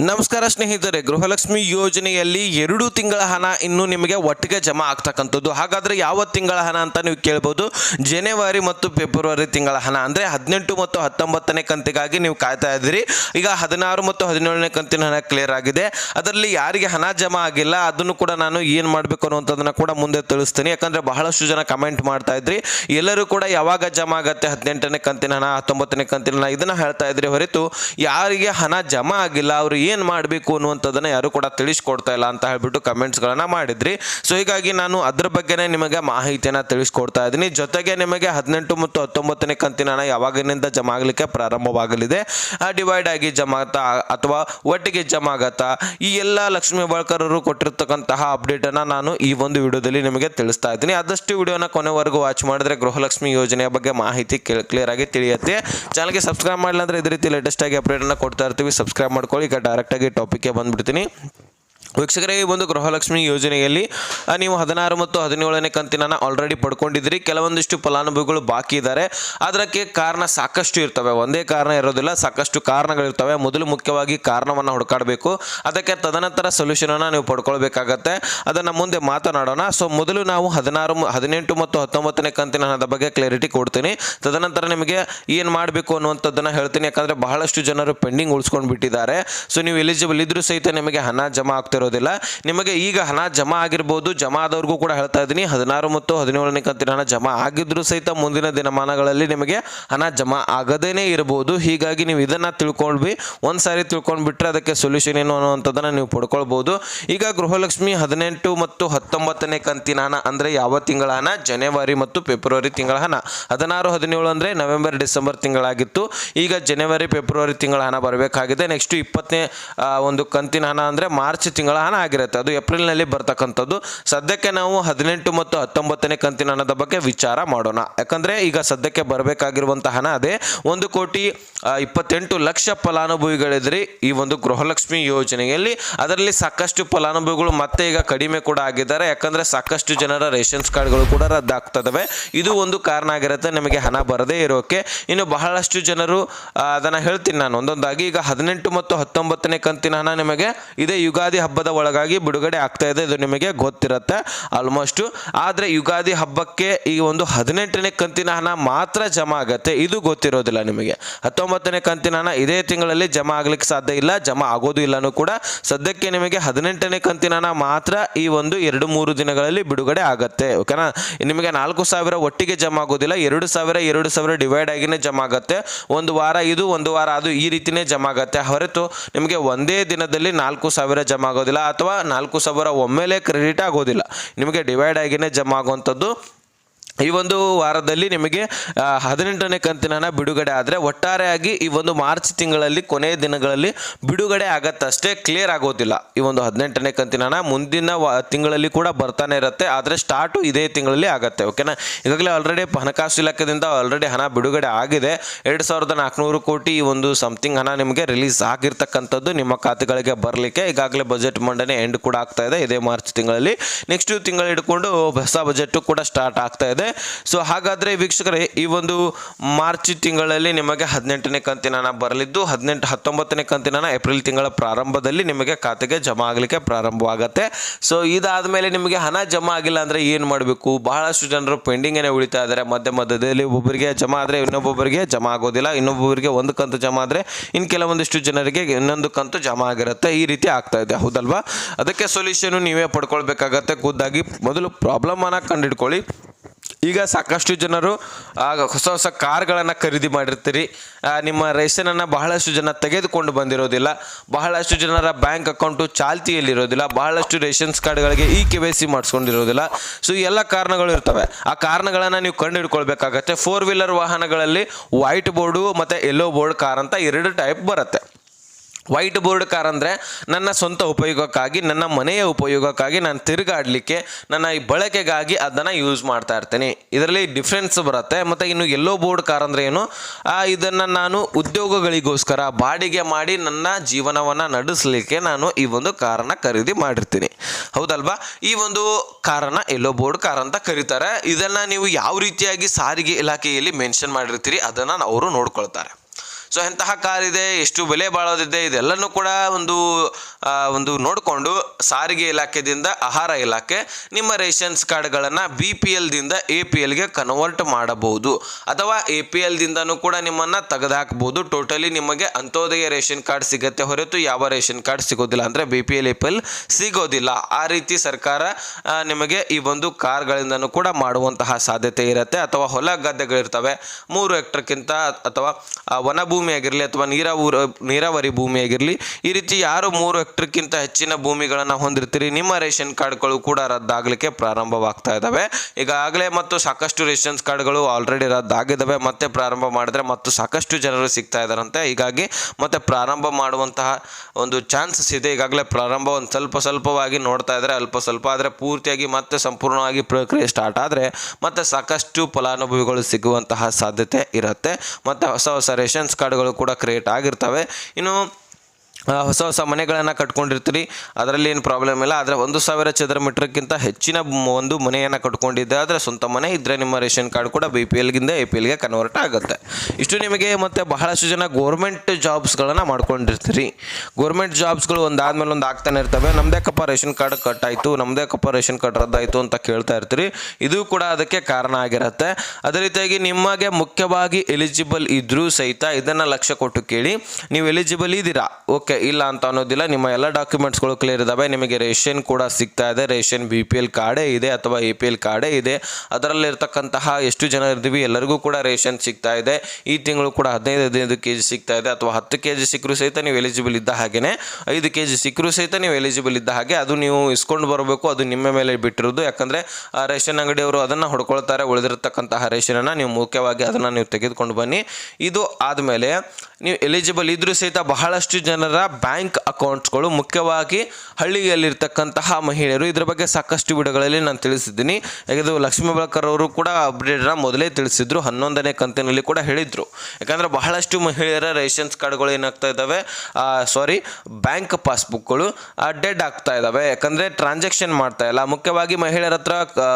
ನಮಸ್ಕಾರ ಸ್ನೇಹಿತರೆ, ಗೃಹಲಕ್ಷ್ಮಿ ಯೋಜನೆಯಲ್ಲಿ ಎರಡು ತಿಂಗಳ ಹಣ ಇನ್ನು ನಿಮಗೆ ಒಟ್ಟಿಗೆ ಜಮಾ ಆಗ್ತಕ್ಕಂಥದ್ದು. ಹಾಗಾದರೆ ಯಾವ ತಿಂಗಳ ಹಣ ಅಂತ ನೀವು ಕೇಳ್ಬೋದು? ಜನವರಿ ಮತ್ತು ಫೆಬ್ರವರಿ ತಿಂಗಳ ಹಣ. ಅಂದರೆ ಹದಿನೆಂಟು ಮತ್ತು ಹತ್ತೊಂಬತ್ತನೇ ಕಂತಿಗಾಗಿ ನೀವು ಕಾಯ್ತಾ ಇದ್ದೀರಿ. ಈಗ ಹದಿನಾರು ಮತ್ತು ಹದಿನೇಳನೇ ಕಂತಿನ ಹಣ ಕ್ಲಿಯರ್ ಆಗಿದೆ. ಅದರಲ್ಲಿ ಯಾರಿಗೆ ಹಣ ಜಮಾ ಆಗಿಲ್ಲ, ಅದನ್ನು ಕೂಡ ನಾನು ಏನು ಮಾಡಬೇಕು ಅನ್ನುವಂಥದ್ದನ್ನು ಕೂಡ ಮುಂದೆ ತಿಳಿಸ್ತೀನಿ. ಯಾಕಂದರೆ ಬಹಳಷ್ಟು ಜನ ಕಮೆಂಟ್ ಮಾಡ್ತಾ ಇದ್ರಿ. ಎಲ್ಲರೂ ಕೂಡ ಯಾವಾಗ ಜಮಾ ಆಗುತ್ತೆ? ಹದಿನೆಂಟನೇ ಕಂತಿನ ಹಣ, ಹತ್ತೊಂಬತ್ತನೇ ಕಂತಿನ ಹಣ, ಇದನ್ನು ಹೇಳ್ತಾ ಇದ್ರಿ ಹೊರತು ಯಾರಿಗೆ ಹಣ ಜಮಾ ಆಗಿಲ್ಲ, ಅವರು ಏನು ಮಾಡಬೇಕು ಅನ್ನುವಂಥದ್ದನ್ನು ಯಾರು ಕೂಡ ತಿಳಿಸ್ಕೊಡ್ತಾ ಇಲ್ಲ ಅಂತ ಹೇಳ್ಬಿಟ್ಟು ಕಮೆಂಟ್ಸ್ಗಳನ್ನು ಮಾಡಿದ್ರಿ. ಸೊ ಹೀಗಾಗಿ ನಾನು ಅದ್ರ ಬಗ್ಗೆನೇ ನಿಮಗೆ ಮಾಹಿತಿಯನ್ನು ತಿಳಿಸ್ಕೊಡ್ತಾ ಇದ್ದೀನಿ. ಜೊತೆಗೆ ನಿಮಗೆ ಹದಿನೆಂಟು ಮತ್ತು ಹತ್ತೊಂಬತ್ತನೇ ಕಂತಿನ ಹಣ ಯಾವಾಗಿನಿಂದ ಜಮಾ ಆಗಲಿಕ್ಕೆ ಪ್ರಾರಂಭವಾಗಲಿದೆ? ಡಿವೈಡ್ ಆಗಿ ಜಮಾ ಆಗತ್ತಾ, ಅಥವಾ ಒಟ್ಟಿಗೆ ಜಮಾ ಆಗತ್ತಾ? ಈ ಎಲ್ಲ ಲಕ್ಷ್ಮೀ ಬಾಳ್ಕರರು ಕೊಟ್ಟಿರ್ತಕ್ಕಂತಹ ಅಪ್ಡೇಟನ್ನು ನಾನು ಈ ಒಂದು ವಿಡಿಯೋದಲ್ಲಿ ನಿಮಗೆ ತಿಳಿಸ್ತಾ ಇದ್ದೀನಿ. ಆದಷ್ಟು ವಿಡಿಯೋನ ಕೊನೆವರೆಗೂ ವಾಚ್ ಮಾಡಿದ್ರೆ ಗೃಹಲಕ್ಷ್ಮಿ ಯೋಜನೆಯ ಬಗ್ಗೆ ಮಾಹಿತಿ ಕ್ಲಿಯರ್ ಆಗಿ ತಿಳಿಯುತ್ತೆ. ಚಾನಲ್ಗೆ ಸಬ್ಸ್ಕ್ರೈಬ್ ಮಾಡಲಿಲ್ಲ ಅಂದ್ರೆ ಇದೇ ರೀತಿ ಲೇಟೆಸ್ಟ್ ಆಗಿ ಅಪ್ಡೇಟನ್ನು ಕೊಡ್ತಾ ಇರ್ತೀವಿ. ಸಬ್ಸ್ಕ್ರೈಬ್ ಮಾಡ್ಕೊಳ್ಳಿ ಡೈರೆಕ್ಟಾಗಿ ಟಾಪಿಕ್ಗೆ ಬಂದ್ಬಿಡ್ತೀನಿ. ವೀಕ್ಷಕರೇ, ಈ ಒಂದು ಗೃಹಲಕ್ಷ್ಮಿ ಯೋಜನೆಯಲ್ಲಿ ನೀವು ಹದಿನಾರು ಮತ್ತು ಹದಿನೇಳನೇ ಕಂತಿನ ಆಲ್ರೆಡಿ ಪಡ್ಕೊಂಡಿದ್ದೀರಿ. ಕೆಲವೊಂದಿಷ್ಟು ಫಲಾನುಭವಿಗಳು ಬಾಕಿ ಇದ್ದಾರೆ. ಅದಕ್ಕೆ ಕಾರಣ ಸಾಕಷ್ಟು ಇರ್ತವೆ. ಒಂದೇ ಕಾರಣ ಇರೋದಿಲ್ಲ. ಸಾಕಷ್ಟು ಕಾರಣಗಳಿರ್ತವೆ. ಮೊದಲು ಮುಖ್ಯವಾಗಿ ಕಾರಣವನ್ನು ಹುಡುಕಾಡಬೇಕು. ಅದಕ್ಕೆ ತದನಂತರ ಸೊಲ್ಯೂಷನನ್ನು ನೀವು ಪಡ್ಕೊಳ್ಬೇಕಾಗತ್ತೆ. ಅದನ್ನು ಮುಂದೆ ಮಾತನಾಡೋಣ. ಸೊ ಮೊದಲು ನಾವು ಹದಿನಾರು ಹದಿನೆಂಟು ಮತ್ತು ಹತ್ತೊಂಬತ್ತನೇ ಕಂತಿನ ಹಣದ ಬಗ್ಗೆ ಕ್ಲಾರಿಟಿ ಕೊಡ್ತೀನಿ. ತದನಂತರ ನಿಮಗೆ ಏನು ಮಾಡಬೇಕು ಅನ್ನುವಂಥದ್ದನ್ನು ಹೇಳ್ತೀನಿ. ಯಾಕಂದರೆ ಬಹಳಷ್ಟು ಜನರು ಪೆಂಡಿಂಗ್ ಉಳಿಸ್ಕೊಂಡು ಬಿಟ್ಟಿದ್ದಾರೆ ಸೊ ನೀವು ಎಲಿಜಿಬಲ್ ಇದ್ರೂ ಸಹಿತ ನಿಮಗೆ ಹಣ ಜಮಾ ಆಗ್ತಿರೋದಿಲ್ಲ ನಿಮಗೆ ಈಗ ಹಣ ಜಮಾ ಆಗಿರ್ಬೋದು, ಜಮಾ ಆದವ್ರಿಗೂ ಕೂಡ ಹೇಳ್ತಾ ಇದ್ದೀನಿ. ಹದಿನಾರು ಮತ್ತು ಹದಿನೇಳನೇ ಕಂತಿನ ಹಣ ಜಮಾ ಆಗಿದ್ರೂ ಸಹಿತ ಮುಂದಿನ ದಿನಮಾನಗಳಲ್ಲಿ ನಿಮಗೆ ಹಣ ಜಮಾ ಆಗದೇನೆ ಇರಬಹುದು ಹೀಗಾಗಿ ನೀವು ಇದನ್ನು ತಿಳ್ಕೊಂಡ್ವಿ ಒಂದು ಸಾರಿ ತಿಳ್ಕೊಂಡು ಬಿಟ್ಟರೆ ಅದಕ್ಕೆ ಸೊಲ್ಯೂಷನ್ ಏನು ಅನ್ನುವಂಥದ್ದನ್ನು ನೀವು ಪಡ್ಕೊಳ್ಬೋದು. ಈಗ ಗೃಹಲಕ್ಷ್ಮಿ ಹದಿನೆಂಟು ಮತ್ತು ಹತ್ತೊಂಬತ್ತನೇ ಕಂತಿನ ಹಣ ಅಂದರೆ ಯಾವ ತಿಂಗಳ ಹಣ? ಜನವರಿ ಮತ್ತು ಫೆಬ್ರವರಿ ತಿಂಗಳ ಹಣ. ಹದಿನಾರು, ಹದಿನೇಳು ಅಂದರೆ ನವೆಂಬರ್, ಡಿಸೆಂಬರ್ ತಿಂಗಳಾಗಿತ್ತು. ಈಗ ಜನವರಿ, ಫೆಬ್ರವರಿ ತಿಂಗಳ ಹಣ ಬರಬೇಕಾಗಿದೆ. ನೆಕ್ಸ್ಟ್ ಇಪ್ಪತ್ತನೇ ಒಂದು ಕಂತಿನ ಹಣ ಅಂದರೆ ಮಾರ್ಚ್ ತಿಂಗಳ ಹಣ ಆಗಿರುತ್ತೆ. ಅದು ಏಪ್ರಿಲ್ನಲ್ಲಿ ಬರ್ತಕ್ಕಂಥದ್ದು. ಸದ್ಯಕ್ಕೆ ನಾವು ಹದಿನೆಂಟು ಮತ್ತು ಹತ್ತೊಂಬತ್ತನೇ ಕಂತಿನ ಹಣದ ಬಗ್ಗೆ ವಿಚಾರ ಮಾಡೋಣ. ಯಾಕಂದರೆ ಈಗ ಸದ್ಯಕ್ಕೆ ಬರಬೇಕಾಗಿರುವಂಥ ಹಣ ಅದೇ. ಒಂದು ಕೋಟಿ ಇಪ್ಪತ್ತೆಂಟು ಲಕ್ಷ ಫಲಾನುಭವಿಗಳಿದ್ರಿ ಈ ಒಂದು ಗೃಹಲಕ್ಷ್ಮಿ ಯೋಜನೆಯಲ್ಲಿ. ಅದರಲ್ಲಿ ಸಾಕಷ್ಟು ಫಲಾನುಭವಿಗಳು ಮತ್ತೆ ಈಗ ಕಡಿಮೆ ಕೂಡ ಆಗಿದ್ದಾರೆ. ಯಾಕಂದರೆ ಸಾಕಷ್ಟು ಜನರ ರೇಷನ್ಸ್ ಕಾರ್ಡ್ಗಳು ಕೂಡ ರದ್ದಾಗ್ತದವೆ. ಇದು ಒಂದು ಕಾರಣ ಆಗಿರುತ್ತೆ. ನಿಮಗೆ ಹಣ ಬರದೇ ಇರೋಕೆ. ಇನ್ನು ಬಹಳಷ್ಟು ಜನರು ಅದನ್ನು ಹೇಳ್ತೀನಿ ನಾನು. ಒಂದೊಂದಾಗಿ ಈಗ ಹದಿನೆಂಟು ಮತ್ತು ಹತ್ತೊಂಬತ್ತನೇ ಕಂತಿನ ಹಣ ನಿಮಗೆ ಇದೇ ಯುಗಾದಿ ಹಬ್ಬದ ಒಳಗಾಗಿ ಬಿಡುಗಡೆ ಆಗ್ತಾ ಇದೆ, ಇದು ನಿಮಗೆ ಗೊತ್ತಿರುತ್ತೆ. ಆಲ್ಮೋಸ್ಟ್ ಆದರೆ ಯುಗಾದಿ ಹಬ್ಬಕ್ಕೆ ಈ ಒಂದು ಹದಿನೆಂಟನೇ ಕಂತಿನ ಹಣ ಮಾತ್ರ ಜಮಾ ಆಗತ್ತೆ. ಇದು ಗೊತ್ತಿರೋದಿಲ್ಲ ನಿಮಗೆ. ಹತ್ತೊಂಬತ್ತನೇ ಕಂತಿನ ಹಣ ಇದೇ ತಿಂಗಳಲ್ಲಿ ಜಮಾ ಆಗ್ಲಿಕ್ಕೆ ಸಾಧ್ಯ ಇಲ್ಲ, ಜಮಾ ಆಗೋದು ಇಲ್ಲನೂ ಕೂಡ. ಸದ್ಯಕ್ಕೆ ನಿಮಗೆ ಹದಿನೆಂಟನೇ ಕಂತಿನ ಹಣ ಮಾತ್ರ ಈ ಒಂದು ಎರಡು ಮೂರು ದಿನಗಳಲ್ಲಿ ಬಿಡುಗಡೆ ಆಗತ್ತೆ ಓಕೆನಾ ನಿಮಗೆ ನಾಲ್ಕು ಸಾವಿರ ಒಟ್ಟಿಗೆ ಜಮಾ ಆಗೋದಿಲ್ಲ, ಎರಡು ಸಾವಿರ ಎರಡು ಸಾವಿರ ಡಿವೈಡ್ ಆಗಿನೇ ಜಮಾ ಆಗತ್ತೆ. ಒಂದು ವಾರ ಇದು, ಒಂದು ವಾರ ಅದು ಈ ರೀತಿನೇ ಜಮಾ ಆಗತ್ತೆ. ಹೊರತು ನಿಮಗೆ ಒಂದೇ ದಿನದಲ್ಲಿ ನಾಲ್ಕು ಸಾವಿರ ಜಮಾ ಆಗೋದಿಲ್ಲ. ಅಥವಾ ನಾಲ್ಕು ಸಾವಿರ ಒಮ್ಮೆಲೇ ಕ್ರೆಡಿಟ್ ಆಗೋದಿಲ್ಲ. ನಿಮಗೆ ಡಿವೈಡ್ ಆಗಿನೇ ಜಮಾ ಆಗುವಂಥದ್ದು ಈ ಒಂದು ವಾರದಲ್ಲಿ ನಿಮಗೆ ಹದಿನೆಂಟನೇ ಕಂತಿನ ಬಿಡುಗಡೆ ಆದರೆ ಒಟ್ಟಾರೆಯಾಗಿ ಈ ಒಂದು ಮಾರ್ಚ್ ತಿಂಗಳಲ್ಲಿ ಕೊನೆಯ ದಿನಗಳಲ್ಲಿ ಬಿಡುಗಡೆ ಆಗತ್ತಷ್ಟೇ ಕ್ಲಿಯರ್ ಆಗೋದಿಲ್ಲ. ಈ ಒಂದು ಹದಿನೆಂಟನೇ ಕಂತಿನ ಮುಂದಿನ ತಿಂಗಳಲ್ಲಿ ಕೂಡ ಬರ್ತಾನೆ ಇರುತ್ತೆ. ಆದರೆ ಸ್ಟಾರ್ಟು ಇದೇ ತಿಂಗಳಲ್ಲಿ ಆಗತ್ತೆ. ಓಕೆನಾ ಈಗಾಗಲೇ ಆಲ್ರೆಡಿ ಹಣಕಾಸು ಇಲಾಖೆಯಿಂದ ಆಲ್ರೆಡಿ ಹಣ ಬಿಡುಗಡೆ ಆಗಿದೆ. ಎರಡು ಸಾವಿರದ ನಾಲ್ಕುನೂರು ಕೋಟಿ ಈ ಒಂದು ಸಮಥಿಂಗ್ ಹಣ ನಿಮಗೆ ರಿಲೀಸ್ ಆಗಿರ್ತಕ್ಕಂಥದ್ದು ನಿಮ್ಮ ಖಾತೆಗಳಿಗೆ ಬರಲಿಕ್ಕೆ. ಈಗಾಗಲೇ ಬಜೆಟ್ ಮಂಡನೆ ಎಂಡ್ ಕೂಡ ಆಗ್ತಾ ಇದೆ. ಇದೇ ಮಾರ್ಚ್ ತಿಂಗಳಲ್ಲಿ. ನೆಕ್ಸ್ಟ್ ತಿಂಗಳು ಹಿಡ್ಕೊಂಡು ಹೊಸ ಬಜೆಟ್ ಕೂಡ ಸ್ಟಾರ್ಟ್ ಆಗ್ತಾ ಇದೆ. ಸೊ ಹಾಗಾದರೆ ವೀಕ್ಷಕರೇ, ಈ ಒಂದು ಮಾರ್ಚ್ ತಿಂಗಳಲ್ಲಿ ನಿಮಗೆ ಹದಿನೆಂಟನೇ ಕಂತಿನ ಹಣ ಬರಲಿದ್ದು, ಹದಿನೆಂಟು, ಹತ್ತೊಂಬತ್ತನೇ ಕಂತಿನ ಏಪ್ರಿಲ್ ತಿಂಗಳ ಪ್ರಾರಂಭದಲ್ಲಿ ನಿಮಗೆ ಖಾತೆಗೆ ಜಮಾ ಆಗಲಿಕ್ಕೆ ಪ್ರಾರಂಭವಾಗುತ್ತೆ. ಸೊ ಇದಾದಮೇಲೆ ನಿಮಗೆ ಹಣ ಜಮಾ ಆಗಿಲ್ಲ ಅಂದರೆ ಏನು ಮಾಡಬೇಕು? ಬಹಳಷ್ಟು ಜನರು ಪೆಂಡಿಂಗೇನೆ ಉಳಿತಾ ಇದ್ದಾರೆ, ಮಧ್ಯ ಮಧ್ಯದಲ್ಲಿ ಒಬ್ಬರಿಗೆ ಜಮಾ ಆದರೆ ಇನ್ನೊಬ್ಬೊಬ್ಬರಿಗೆ ಜಮಾ ಆಗೋದಿಲ್ಲ ಇನ್ನೊಬ್ಬೊಬ್ಬರಿಗೆ ಒಂದು ಕಂತು ಜಮಾ ಆದರೆ ಇನ್ನು ಕೆಲವೊಂದಿಷ್ಟು ಜನರಿಗೆ ಇನ್ನೊಂದು ಕಂತು ಜಮಾ ಆಗಿರುತ್ತೆ. ಈ ರೀತಿ ಆಗ್ತಾ ಇದೆ, ಹೌದಲ್ವಾ? ಅದಕ್ಕೆ ಸೊಲ್ಯೂಷನು ನೀವೇ ಪಡ್ಕೊಳ್ಬೇಕಾಗತ್ತೆ. ಖುದ್ದಾಗಿ ಮೊದಲು ಪ್ರಾಬ್ಲಮನ್ನು ಕಂಡುಹಿಡ್ಕೊಳ್ಳಿ ಈಗ ಸಾಕಷ್ಟು ಜನರು ಹೊಸ ಹೊಸ ಕಾರ್ಗಳನ್ನು ಖರೀದಿ ಮಾಡಿರ್ತೀರಿ. ನಿಮ್ಮ ರೇಷನನ್ನು ಬಹಳಷ್ಟು ಜನ ತೆಗೆದುಕೊಂಡು ಬಂದಿರೋದಿಲ್ಲ. ಬಹಳಷ್ಟು ಜನರ ಬ್ಯಾಂಕ್ ಅಕೌಂಟು ಚಾಲ್ತಿಯಲ್ಲಿರೋದಿಲ್ಲ. ಬಹಳಷ್ಟು ರೇಷನ್ಸ್ ಕಾರ್ಡ್ಗಳಿಗೆ ಇ ಕೆ ವೈ ಸಿ ಮಾಡಿಸ್ಕೊಂಡಿರೋದಿಲ್ಲ. ಸೊ ಎಲ್ಲ ಕಾರಣಗಳು ಇರ್ತವೆ. ಆ ಕಾರಣಗಳನ್ನು ನೀವು ಕಂಡು ಹಿಡ್ಕೊಳ್ಬೇಕಾಗತ್ತೆ ಫೋರ್ ವೀಲರ್ ವಾಹನಗಳಲ್ಲಿ ವೈಟ್ ಬೋರ್ಡು ಮತ್ತು ಯೆಲ್ಲೋ ಬೋರ್ಡ್ ಕಾರ್ ಅಂತ ಎರಡು ಟೈಪ್ ಬರುತ್ತೆ. ವೈಟ್ ಬೋರ್ಡ್ ಕಾರ್ ಅಂದರೆ ನನ್ನ ಸ್ವಂತ ಉಪಯೋಗಕ್ಕಾಗಿ, ನನ್ನ ಮನೆಯ ಉಪಯೋಗಕ್ಕಾಗಿ ನಾನು ತಿರುಗಾಡಲಿಕ್ಕೆ, ನನ್ನ ಈ ಬಳಕೆಗಾಗಿ ಅದನ್ನು ಯೂಸ್ ಮಾಡ್ತಾ ಇರ್ತೀನಿ. ಇದರಲ್ಲಿ ಡಿಫ್ರೆನ್ಸ್ ಬರುತ್ತೆ. ಮತ್ತು ಇನ್ನು ಎಲ್ಲೋ ಬೋರ್ಡ್ ಕಾರ್ ಅಂದರೆ ಏನು? ಇದನ್ನು ನಾನು ಉದ್ಯೋಗಗಳಿಗೋಸ್ಕರ ಬಾಡಿಗೆ ಮಾಡಿ ನನ್ನ ಜೀವನವನ್ನು ನಡೆಸಲಿಕ್ಕೆ ನಾನು ಈ ಒಂದು ಕಾರನ್ನು ಖರೀದಿ ಮಾಡಿರ್ತೀನಿ. ಹೌದಲ್ವಾ? ಈ ಒಂದು ಕಾರನ್ನು ಎಲ್ಲೋ ಬೋರ್ಡ್ ಕಾರ್ ಅಂತ ಕರೀತಾರೆ. ಇದನ್ನು ನೀವು ಯಾವ ರೀತಿಯಾಗಿ ಸಾರಿಗೆ ಇಲಾಖೆಯಲ್ಲಿ ಮೆನ್ಷನ್ ಮಾಡಿರ್ತೀರಿ, ಅದನ್ನು ಅವರು ನೋಡ್ಕೊಳ್ತಾರೆ. ಸೊ ಎಂತಹ ಕಾರ್ ಇದೆ ಎಷ್ಟು ಬೆಲೆ ಬಾಳೋದಿದೆ ಇದೆಲ್ಲನೂ ಕೂಡ ಒಂದು ಒಂದು ನೋಡಿಕೊಂಡು ಸಾರಿಗೆ ಇಲಾಖೆದಿಂದ ಆಹಾರ ಇಲಾಖೆ ನಿಮ್ಮ ರೇಷನ್ಸ್ ಕಾರ್ಡ್ಗಳನ್ನು ಬಿ ಪಿ ಎಲ್ದಿಂದ ಎ ಪಿ ಎಲ್ಗೆ ಕನ್ವರ್ಟ್ ಮಾಡಬಹುದು. ಅಥವಾ ಎ ಪಿ ಎಲ್ದಿಂದನೂ ಕೂಡ ನಿಮ್ಮನ್ನು ತೆಗೆದುಹಾಕ್ಬೋದು. ಟೋಟಲಿ ನಿಮಗೆ ಅಂತ್ಯೋದಯ ರೇಷನ್ ಕಾರ್ಡ್ ಸಿಗುತ್ತೆ ಹೊರತು ಯಾವ ರೇಷನ್ ಕಾರ್ಡ್ ಸಿಗೋದಿಲ್ಲ ಅಂದರೆ B P L A P L ಸಿಗೋದಿಲ್ಲ. ಆ ರೀತಿ ಸರ್ಕಾರ ನಿಮಗೆ ಈ ಒಂದು ಕಾರ್ಗಳಿಂದನೂ ಕೂಡ ಮಾಡುವಂತಹ ಸಾಧ್ಯತೆ ಇರುತ್ತೆ. ಅಥವಾ ಹೊಲ ಗದ್ದೆಗಳಿರ್ತವೆ ಮೂರು ಹೆಕ್ಟರ್ಕ್ಕಿಂತ ಅಥವಾ ಆ, ವನ ಭೂಮಿ ಆಗಿರಲಿ ಅಥವಾ ನೀರಾವರಿ ನೀರಾವರಿ ಭೂಮಿ ಆಗಿರಲಿ ಈ ರೀತಿ ಯಾರು ಮೂರು ಹೆಕ್ಟರ್ಕ್ಕಿಂತ ಹೆಚ್ಚಿನ ಭೂಮಿಗಳನ್ನು ಹೊಂದಿರ್ತೀರಿ, ನಿಮ್ಮ ರೇಷನ್ ಕಾರ್ಡ್ಗಳು ಕೂಡ ರದ್ದಾಗಲಿಕ್ಕೆ ಪ್ರಾರಂಭವಾಗ್ತಾ ಇದ್ದಾವೆ ಈಗಾಗಲೇ ಮತ್ತು ಸಾಕಷ್ಟು ರೇಷನ್ಸ್ ಕಾರ್ಡ್ಗಳು ಆಲ್ರೆಡಿ ರದ್ದಾಗಿದ್ದಾವೆ ಮತ್ತೆ ಪ್ರಾರಂಭ ಮಾಡಿದ್ರೆ ಮತ್ತು ಸಾಕಷ್ಟು ಜನರು ಸಿಗ್ತಾ ಇದ್ದಾರಂತೆ ಹೀಗಾಗಿ ಮತ್ತೆ ಪ್ರಾರಂಭ ಮಾಡುವಂತಹ ಒಂದು ಚಾನ್ಸಸ್ ಇದೆ. ಈಗಾಗಲೇ ಪ್ರಾರಂಭ ಒಂದು ಸ್ವಲ್ಪ ಸ್ವಲ್ಪವಾಗಿ ನೋಡ್ತಾ ಇದ್ದಾರೆ ಅಲ್ಪ ಸ್ವಲ್ಪ, ಆದರೆ ಪೂರ್ತಿಯಾಗಿ ಮತ್ತೆ ಸಂಪೂರ್ಣವಾಗಿ ಪ್ರಕ್ರಿಯೆ ಸ್ಟಾರ್ಟ್ ಆದರೆ ಮತ್ತೆ ಸಾಕಷ್ಟು ಫಲಾನುಭವಿಗಳು ಸಿಗುವಂತಹ ಸಾಧ್ಯತೆ ಇರುತ್ತೆ. ಮತ್ತೆ ಹೊಸ ಹೊಸ ರೇಷನ್ಸ್ ಕಾರ್ಡ್ಗಳು ಕೂಡ ಕ್ರಿಯೇಟ್ ಆಗಿರ್ತವೆ. ಇನ್ನು ಹೊಸ ಹೊಸ ಮನೆಗಳನ್ನು ಕಟ್ಕೊಂಡಿರ್ತೀರಿ. ಅದರಲ್ಲಿ ಏನು ಪ್ರಾಬ್ಲಮ್ ಇಲ್ಲ. ಆದರೆ ಒಂದು ಸಾವಿರ ಚದರ ಮೀಟರ್ಗಿಂತ ಹೆಚ್ಚಿನ ಒಂದು ಮನೆಯನ್ನು ಕಟ್ಕೊಂಡಿದ್ದೆ. ಆದರೆ ಸ್ವಂತ ಮನೆ ಇದ್ದರೆ ನಿಮ್ಮ ರೇಷನ್ ಕಾರ್ಡ್ ಕೂಡ ಬಿ ಪಿ ಎಲ್ಗಿಂದ ಎ ಪಿ ಎಲ್ಗೆ ಕನ್ವರ್ಟ್ ಆಗುತ್ತೆ. ಇಷ್ಟು ನಿಮಗೆ ಮತ್ತು ಬಹಳಷ್ಟು ಜನ ಗೋರ್ಮೆಂಟ್ ಜಾಬ್ಸ್ಗಳನ್ನು ಮಾಡ್ಕೊಂಡಿರ್ತೀರಿ. ಗೋರ್ಮೆಂಟ್ ಜಾಬ್ಸ್ಗಳು ಒಂದಾದ್ಮೇಲೆ ಒಂದು ಆಗ್ತಾನೆ ಇರ್ತವೆ. ನಮ್ಮದೇಕಪ್ಪ ರೇಷನ್ ಕಾರ್ಡ್ ಕಟ್ ಆಯಿತು ನಮ್ಮದೇಕಪ್ಪ ರೇಷನ್ ಕಾರ್ಡ್ ರದ್ದಾಯಿತು ಅಂತ ಕೇಳ್ತಾ ಇರ್ತೀರಿ. ಇದು ಕೂಡ ಅದಕ್ಕೆ ಕಾರಣ ಆಗಿರುತ್ತೆ. ಅದೇ ರೀತಿಯಾಗಿ ನಿಮಗೆ ಮುಖ್ಯವಾಗಿ ಎಲಿಜಿಬಲ್ ಇದ್ದರೂ ಸಹಿತ ಇದನ್ನು ಲಕ್ಷ್ಯ ಕೊಟ್ಟು ಕೇಳಿ. ನೀವು ಎಲಿಜಿಬಲ್ ಇದ್ದೀರಾ? ಓಕೆ ಇಲ್ಲ ಅಂತ ಅನ್ನೋದಿಲ್ಲ. ನಿಮ್ಮ ಎಲ್ಲ ಡಾಕ್ಯುಮೆಂಟ್ಸ್ಗಳು ಕ್ಲಿಯರ್ ಇದ್ದಾವೆ ನಿಮಗೆ ರೇಷನ್ ಕೂಡ ಸಿಗ್ತಾ ಇದೆ. ರೇಷನ್ ಬಿ ಪಿ ಎಲ್ ಕಾರ್ಡೇ ಇದೆ ಅಥವಾ ಎ ಪಿ ಎಲ್ ಕಾರ್ಡೇ ಇದೆ. ಅದರಲ್ಲಿರ್ತಕ್ಕಂತಹ ಎಷ್ಟು ಜನ ಇರ್ತೀವಿ ಎಲ್ಲರಿಗೂ ಕೂಡ ರೇಷನ್ ಸಿಗ್ತಾ ಇದೆ. ಈ ತಿಂಗಳು ಕೂಡ ಹದಿನೈದು ಹದಿನೈದು ಕೆ ಜಿ ಸಿಗ್ತಾ ಇದೆ ಅಥವಾ ಹತ್ತು ಕೆ ಜಿ ಸಿಕ್ಕರೂ ಸಹಿತ ನೀವು ಎಲಿಜಿಬಲ್ ಇದ್ದ ಹಾಗೆಯೇ ಐದು ಕೆ ಜಿ ಸಿಕ್ಕರೂ ಸಹಿತ ನೀವು ಎಲಿಜಿಬಲ್ ಇದ್ದ ಹಾಗೆ ಅದು ನೀವು ಇಸ್ಕೊಂಡು ಬರಬೇಕು. ಅದು ನಿಮ್ಮ ಮೇಲೆ ಬಿಟ್ಟಿರೋದು. ಯಾಕಂದರೆ ರೇಷನ್ ಅಂಗಡಿಯವರು ಅದನ್ನು ಹೊಡ್ಕೊಳ್ತಾರೆ. ಉಳಿದಿರತಕ್ಕಂತಹ ರೇಷನನ್ನು ನೀವು ಮುಖ್ಯವಾಗಿ ಅದನ್ನು ನೀವು ತೆಗೆದುಕೊಂಡು ಬನ್ನಿ. ಇದು ಆದಮೇಲೆ, ನೀವು ಎಲಿಜಿಬಲ್ ಇದ್ರೂ ಸಹಿತ ಬಹಳಷ್ಟು ಜನರ ಬ್ಯಾಂಕ್ ಅಕೌಂಟ್ಸ್ಗಳು ಮುಖ್ಯವಾಗಿ ಹಳ್ಳಿಯಲ್ಲಿರ್ತಕ್ಕಂತಹ ಮಹಿಳೆಯರು. ಇದರ ಬಗ್ಗೆ ಸಾಕಷ್ಟು ವಿಡಿಯೋಗಳಲ್ಲಿ ನಾನು ತಿಳಿಸಿದ್ದೀನಿ. ಯಾಕಂದರೆ ಲಕ್ಷ್ಮೀ ಬಳಕರ್ ಅವರು ಕೂಡ ಅಪ್ಡೇಟ್ನ ಮೊದಲೇ ತಿಳಿಸಿದ್ರು. ಹನ್ನೊಂದನೇ ಕಂತಿನಲ್ಲಿ ಕೂಡ ಹೇಳಿದರು. ಯಾಕಂದರೆ ಬಹಳಷ್ಟು ಮಹಿಳೆಯರ ರೇಷನ್ಸ್ ಕಾರ್ಡ್ಗಳು ಏನಾಗ್ತಾ ಇದ್ದಾವೆ? ಸಾರಿ ಬ್ಯಾಂಕ್ ಪಾಸ್ಬುಕ್ಗಳು ಡೆಡ್ ಆಗ್ತಾ ಇದ್ದಾವೆ. ಯಾಕಂದರೆ ಟ್ರಾನ್ಸಾಕ್ಷನ್ ಮಾಡ್ತಾ ಇಲ್ಲ. ಮುಖ್ಯವಾಗಿ ಮಹಿಳೆಯರ ಹತ್ರ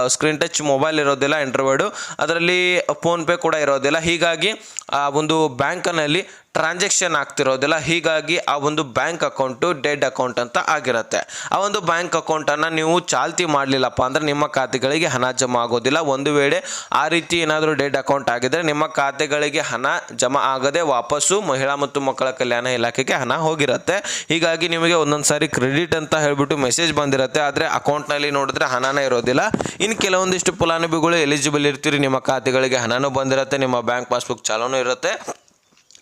ಸ್ಕ್ರೀನ್ ಟಚ್ ಮೊಬೈಲ್ ಇರೋದಿಲ್ಲ ಆಂಡ್ರಾಯ್ಡು ಅದರಲ್ಲಿ ಫೋನ್ಪೇ ಕೂಡ ಇರೋದಿಲ್ಲ. ಹೀಗಾಗಿ, ಆ, ಒಂದು ಬ್ಯಾಂಕ್ನಲ್ಲಿ ಟ್ರಾನ್ಸಾಕ್ಷನ್ ಆಗ್ತಿರೋದಿಲ್ಲ. ಹೀಗಾಗಿ ಆ ಒಂದು ಬ್ಯಾಂಕ್ ಅಕೌಂಟು ಡೆಡ್ ಅಕೌಂಟ್ ಅಂತ ಆಗಿರುತ್ತೆ. ಆ ಒಂದು ಬ್ಯಾಂಕ್ ಅಕೌಂಟನ್ನು ನೀವು ಚಾಲ್ತಿ ಮಾಡಲಿಲ್ಲಪ್ಪ ಅಂದರೆ ನಿಮ್ಮ ಖಾತೆಗಳಿಗೆ ಹಣ ಜಮಾ ಆಗೋದಿಲ್ಲ. ಒಂದು ವೇಳೆ ಆ ರೀತಿ ಏನಾದರೂ ಡೆಡ್ ಅಕೌಂಟ್ ಆಗಿದ್ರೆ ನಿಮ್ಮ ಖಾತೆಗಳಿಗೆ ಹಣ ಜಮಾ ಆಗದೆ ವಾಪಸ್ಸು ಮಹಿಳಾ ಮತ್ತು ಮಕ್ಕಳ ಕಲ್ಯಾಣ ಇಲಾಖೆಗೆ ಹಣ ಹೋಗಿರುತ್ತೆ. ಹೀಗಾಗಿ ನಿಮಗೆ ಒಂದೊಂದು ಸಾರಿ ಕ್ರೆಡಿಟ್ ಅಂತ ಹೇಳಿಬಿಟ್ಟು ಮೆಸೇಜ್ ಬಂದಿರುತ್ತೆ. ಆದರೆ ಅಕೌಂಟ್ನಲ್ಲಿ ನೋಡಿದ್ರೆ ಹಣನೇ ಇರೋದಿಲ್ಲ. ಇನ್ನು ಕೆಲವೊಂದಿಷ್ಟು ಫಲಾನುಭವಿಗಳು ಎಲಿಜಿಬಲ್ ಇರ್ತೀರಿ. ನಿಮ್ಮ ಖಾತೆಗಳಿಗೆ ಹಣನೂ ಬಂದಿರುತ್ತೆ. ನಿಮ್ಮ ಬ್ಯಾಂಕ್ ಪಾಸ್ಬುಕ್ ಚಾಲೂನು ಇರುತ್ತೆ.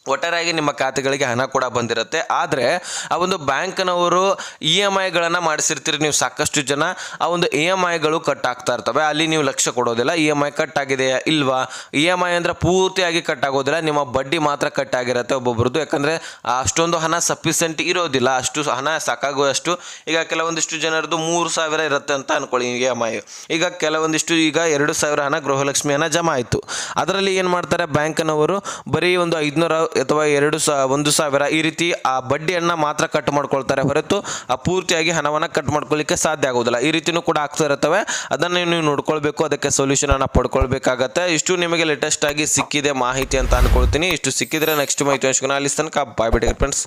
ಒಟ್ಟಾರೆಯಾಗಿ ನಿಮ್ಮ ಖಾತೆಗಳಿಗೆ ಹಣ ಕೂಡ ಬಂದಿರುತ್ತೆ. ಆದರೆ, ಆ ಒಂದು ಬ್ಯಾಂಕ್ನವರು ಇ ಎಂ ಐಗಳನ್ನು ಮಾಡಿಸಿರ್ತೀರಿ ನೀವು ಸಾಕಷ್ಟು ಜನ, ಆ ಒಂದು ಇ ಎಂ ಐಗಳು ಕಟ್ ಆಗ್ತಾ ಇರ್ತವೆ. ಅಲ್ಲಿ ನೀವು ಲಕ್ಷ್ಯ ಕೊಡೋದಿಲ್ಲ. ಇ ಎಂ ಐ ಕಟ್ ಆಗಿದೆಯಾ ಇಲ್ವಾ? ಇ ಎಂ ಐ ಅಂದರೆ ಪೂರ್ತಿಯಾಗಿ ಕಟ್ ಆಗೋದಿಲ್ಲ ನಿಮ್ಮ ಬಡ್ಡಿ ಮಾತ್ರ ಕಟ್ ಆಗಿರುತ್ತೆ ಒಬ್ಬೊಬ್ರದ್ದು. ಯಾಕಂದರೆ, ಅಷ್ಟೊಂದು ಹಣ ಸಫಿಸೆಂಟ್ ಇರೋದಿಲ್ಲ. ಅಷ್ಟು ಹಣ ಸಾಕಾಗುವಷ್ಟು ಈಗ ಕೆಲವೊಂದಿಷ್ಟು ಜನರದ್ದು ಮೂರು ಸಾವಿರ ಇರುತ್ತೆ ಅಂತ ಅನ್ಕೊಳ್ಳಿ ಇ ಎಂ ಐ. ಈಗ ಕೆಲವೊಂದಿಷ್ಟು ಈಗ ಎರಡು ಸಾವಿರ ಹಣ ಗೃಹಲಕ್ಷ್ಮಿ ಹಣ ಜಮಾ ಆಯಿತು. ಅದರಲ್ಲಿ ಏನು ಮಾಡ್ತಾರೆ ಬ್ಯಾಂಕ್ನವರು? ಬರೀ ಒಂದು ಐದುನೂರ ಅಥವಾ ಎರಡು ಸಾ, ಒಂದು ಸಾವಿರ ಈ ರೀತಿ ಆ ಬಡ್ಡಿಯನ್ನು ಮಾತ್ರ ಕಟ್ ಮಾಡ್ಕೊಳ್ತಾರೆ ಹೊರತು ಆ ಪೂರ್ತಿಯಾಗಿ ಹಣವನ್ನು ಕಟ್ ಮಾಡ್ಕೊಳ್ಳಿಕ್ಕೆ ಸಾಧ್ಯ ಆಗೋದಿಲ್ಲ ಈ ರೀತಿನೂ ಕೂಡ ಆಗ್ತಾ ಇರ್ತವೆ ಅದನ್ನು ನೀವು ನೋಡ್ಕೊಳ್ಬೇಕು, ಅದಕ್ಕೆ ಸೊಲ್ಯೂಷನನ್ನು ಪಡ್ಕೊಳ್ಬೇಕಾಗತ್ತೆ. ಇಷ್ಟು ನಿಮಗೆ ಲೇಟೆಸ್ಟ್ ಆಗಿ ಸಿಕ್ಕಿದೆ ಮಾಹಿತಿ ಅಂತ ಅನ್ಕೊಳ್ತೀನಿ. ಇಷ್ಟು ಸಿಕ್ಕಿದ್ರೆ ನೆಕ್ಸ್ಟ್ ಮಾಹಿತಿ ಅಲ್ಲಿ ತನಕ. Bye friends